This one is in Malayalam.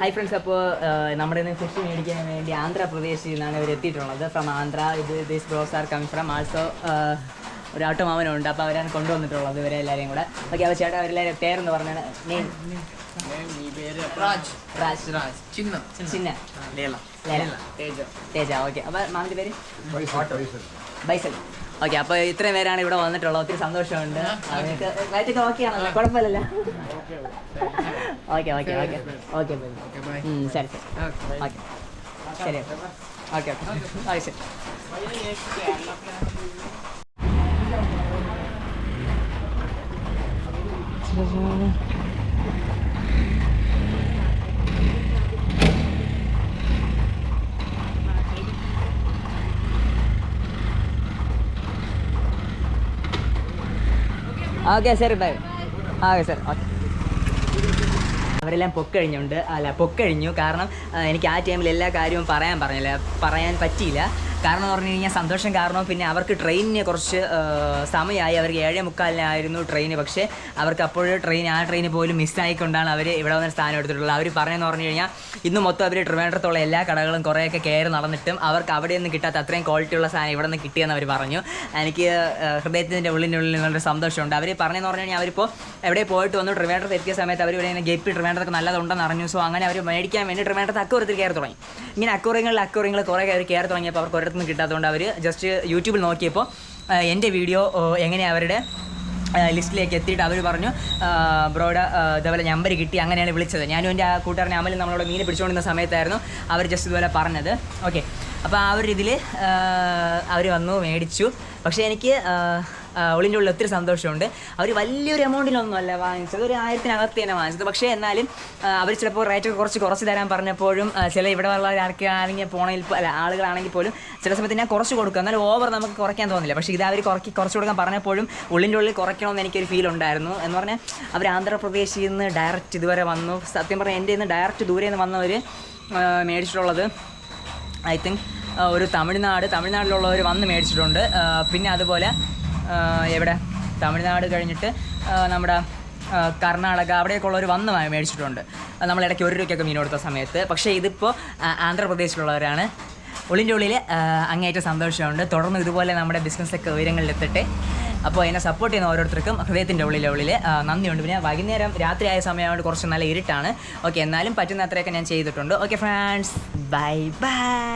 ഹൈ ഫ്രണ്ട്സ് അപ്പോൾ നമ്മുടെ നിന്ന് ഫിഷ് മേടിക്കാൻ വേണ്ടി ആന്ധ്രാപ്രദേശിൽ നിന്നാണ് ഇവർ എത്തിയിട്ടുള്ളത്. ഫ്രം ആന്ധ്ര ഇത് this bros are coming from also ഒരു ആട്ടുമാവനുണ്ട് അപ്പോൾ അവരാണ് കൊണ്ടുവന്നിട്ടുള്ളത് ഇവരെ എല്ലാവരെയും കൂടെ. ഓക്കെ അപ്പോൾ ചേട്ടാ അവരെല്ലാവരും പേരെന്ന് പറഞ്ഞാണ് നെയിം ചിന്ന. ചിന്ന. തേജ. തേജ. ഓക്കെ അപ്പോൾ മാമിന്റെ പേര്? ബൈസൽ ഓക്കെ അപ്പൊ ഇത്രയും പേരാണ് ഇവിടെ വന്നിട്ടുള്ളത്. ഒത്തിരി സന്തോഷമുണ്ട്. വയറ്റൊക്കെ ഓക്കെ ആണല്ലോ? കുഴപ്പമില്ലല്ലോ. ഓക്കെ ഓക്കെ ഓക്കെ ഓക്കെ ശരി ശരി. ഓക്കെ ശരി ഓക്കെ ഓക്കെ ഓക്കെ ശരി Thank you. ഓക്കെ ശരി ബൈ ഓക്കെ സർ ഓക്കെ അവരെല്ലാം പൊക്കഴിഞ്ഞുണ്ട്. അല്ല പൊക്കഴിഞ്ഞു. കാരണം എനിക്ക് ആ ടൈമിൽ എല്ലാ കാര്യവും പറയാൻ പറഞ്ഞില്ല. പറയാൻ പറ്റിയില്ല. കാരണം എന്ന് പറഞ്ഞു കഴിഞ്ഞാൽ സന്തോഷം കാരണം പിന്നെ അവർക്ക് ട്രെയിനിന് കുറച്ച് സമയമായി. അവർക്ക് ഏഴേ മുക്കാലിനായിരുന്നു ട്രെയിൻ പക്ഷേ അവർക്ക് അപ്പോഴും ട്രെയിൻ ആ ട്രെയിൻ പോലും മിസ്സായിക്കൊണ്ടാണ് അവർ ഇവിടെ വന്ന സ്ഥാനം എടുത്തിട്ടുള്ളത്. അവർ പറഞ്ഞതെന്ന് പറഞ്ഞു കഴിഞ്ഞാൽ ഇന്ന് മൊത്തം അവർ ട്രിവാൻഡ്രത്തുള്ള എല്ലാ കടകളും കുറേയൊക്കെ കയറി നടന്നിട്ടും അവർക്ക് അവിടെ നിന്ന് കിട്ടാത്ത അത്രയും ക്വാളിറ്റിയുള്ള സാധനം ഇവിടെ നിന്ന് കിട്ടിയെന്ന് അവർ പറഞ്ഞു. എനിക്ക് ഹൃദയത്തിന്റെ ഉള്ളിനുള്ളിൽ നിന്നുള്ള സന്തോഷമുണ്ട്. അവർ പറഞ്ഞതെന്ന് പറഞ്ഞു കഴിഞ്ഞാൽ അവരിപ്പോൾ എവിടെ പോയിട്ട് വന്നു? ട്രിവാൻഡ്രത്ത് എത്തിയ സമയത്ത് അവർ ഇവിടെ ഇങ്ങനെ ഗപ്പി ട്രിവാൻഡ്രത്തൊക്കെ നല്ലതുണ്ടെന്ന് അറിഞ്ഞു. സോ അങ്ങനെ അവർ മേടിക്കാൻ വേണ്ടി ട്രിവാൻഡ്രത്ത് അക്കൂറത്തിൽ കയറി തുടങ്ങി. ഇങ്ങനെ അക്കൂറിങ്ങളിൽ അക്കൂറിങ്ങൾ കുറേ അവർ കയറി തുടങ്ങിയപ്പോൾ അവർക്ക് ഒരിടത്തുനിന്ന് കിട്ടാത്തതുകൊണ്ട് അവർ ജസ്റ്റ് യൂട്യൂബിൽ നോക്കിയപ്പോൾ എന്റെ വീഡിയോ എങ്ങനെയാണ് അവരുടെ ലിസ്റ്റിലേക്ക് എത്തിയിട്ട് അവർ പറഞ്ഞു ബ്രോയുടെ ഇതേപോലെ നമ്പർ കിട്ടി അങ്ങനെയാണ് വിളിച്ചത്. ഞാനും എന്റെ ആ കൂട്ടുകാരനെ അമലും നമ്മളോട് മീൻ പിടിച്ചുകൊണ്ടിരുന്ന സമയത്തായിരുന്നു അവർ ജസ്റ്റ് ഇതുപോലെ പറഞ്ഞത്. ഓക്കെ അപ്പോൾ ആ ഒരു ഇതിൽ അവർ വന്നു മേടിച്ചു. പക്ഷേ എനിക്ക് ആ, ഉള്ളിൽ ഒത്തിരി സന്തോഷമുണ്ട്. അവർ വലിയൊരു എമൗണ്ടിലൊന്നുമല്ല വാങ്ങിച്ചത്. ഒരു ആയിരത്തിനകത്ത് തന്നെ വാങ്ങിച്ചത്. പക്ഷേ എന്നാലും അവർ ചിലപ്പോൾ റേറ്റ് കുറച്ച് കുറച്ച് തരാൻ പറഞ്ഞപ്പോഴും ചില ഇവിടെ ഉള്ള ആൾക്കാണെങ്കിൽ പോണെങ്കിൽ അല്ല ആളുകളാണെങ്കിൽ പോലും ചില സമയത്ത് ഞാൻ കുറച്ച് കൊടുക്കും. എന്നാലും ഓവർ നമുക്ക് കുറയ്ക്കാൻ തോന്നില്ല. പക്ഷേ ഇത് അവർ കുറയ്ക്ക് കുറച്ച് കൊടുക്കാൻ പറഞ്ഞപ്പോഴും ഉള്ളിന്റെ ഉള്ളിൽ കുറയ്ക്കണമെന്ന് എനിക്കൊരു ഫീൽ ഉണ്ടായിരുന്നു. എന്ന് പറഞ്ഞാൽ അവർ ആന്ധ്രാപ്രദേശിൽ നിന്ന് ഡയറക്റ്റ് ഇതുവരെ വന്നു. സത്യം പറഞ്ഞാൽ എന്റെ നിന്ന് ഡയറക്റ്റ് ദൂരെ നിന്ന് വന്നവർ മേടിച്ചിട്ടുള്ളത് ഐ തിങ്ക് ഒരു തമിഴ്നാട് തമിഴ്നാട്ടിലുള്ളവർ വന്ന് മേടിച്ചിട്ടുണ്ട്. പിന്നെ അതുപോലെ എവിടെ? തമിഴ്നാട് കഴിഞ്ഞിട്ട് നമ്മുടെ കർണാടക അവിടെയൊക്കെ ഉള്ളവർ വന്ന് മേടിച്ചിട്ടുണ്ട്. നമ്മൾ ഇടയ്ക്ക് ഒരു രൂപയ്ക്കൊക്കെ മീൻ കൊടുത്ത സമയത്ത്. പക്ഷേ ഇതിപ്പോൾ ആന്ധ്രാപ്രദേശിലുള്ളവരാണ്. ഉള്ളിന്റെ ഉള്ളിൽ അങ്ങേയറ്റം സന്തോഷമുണ്ട്. തുടർന്ന് ഇതുപോലെ നമ്മുടെ ബിസിനസ്സൊക്കെ ഉയരങ്ങളിലെത്തട്ടെ. അപ്പോൾ എന്നെ സപ്പോർട്ട് ചെയ്യുന്ന ഓരോരുത്തർക്കും ഹൃദയത്തിന്റെ ഉള്ളിലെ ഉള്ളിൽ നന്ദിയുണ്ട്. പിന്നെ വൈകുന്നേരം രാത്രിയായ സമയമായിട്ട് കുറച്ച് നല്ല ഇരുട്ടാണ്. ഓക്കെ എന്നാലും പറ്റുന്ന അത്രയൊക്കെ ഞാൻ ചെയ്തിട്ടുണ്ട്. Okay friends. Bye bye.